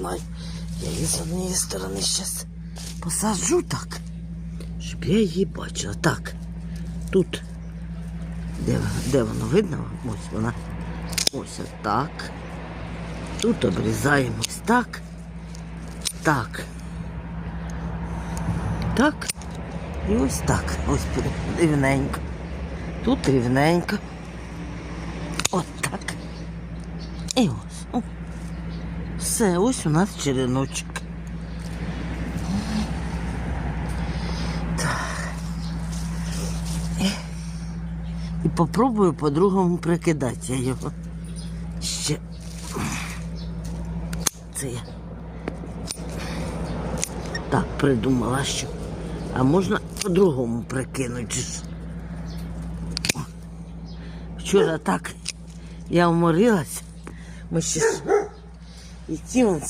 знаю. Я її з однієї сторони зараз посаджу так, щоб я її бачила. Так, тут. Де, де воно видно? Ось вона. Ось так. Тут обрізаємо ось так. Так. Так. І ось так. Ось рівненько. Тут рівненько. От так. І ось. Все, ось у нас череночок. Так. І- попробую по-другому прикидати його. Ще. Це я. Так придумала, що. А можна по-другому прикинути. Вчора так я вморилась. Ми ще 一き。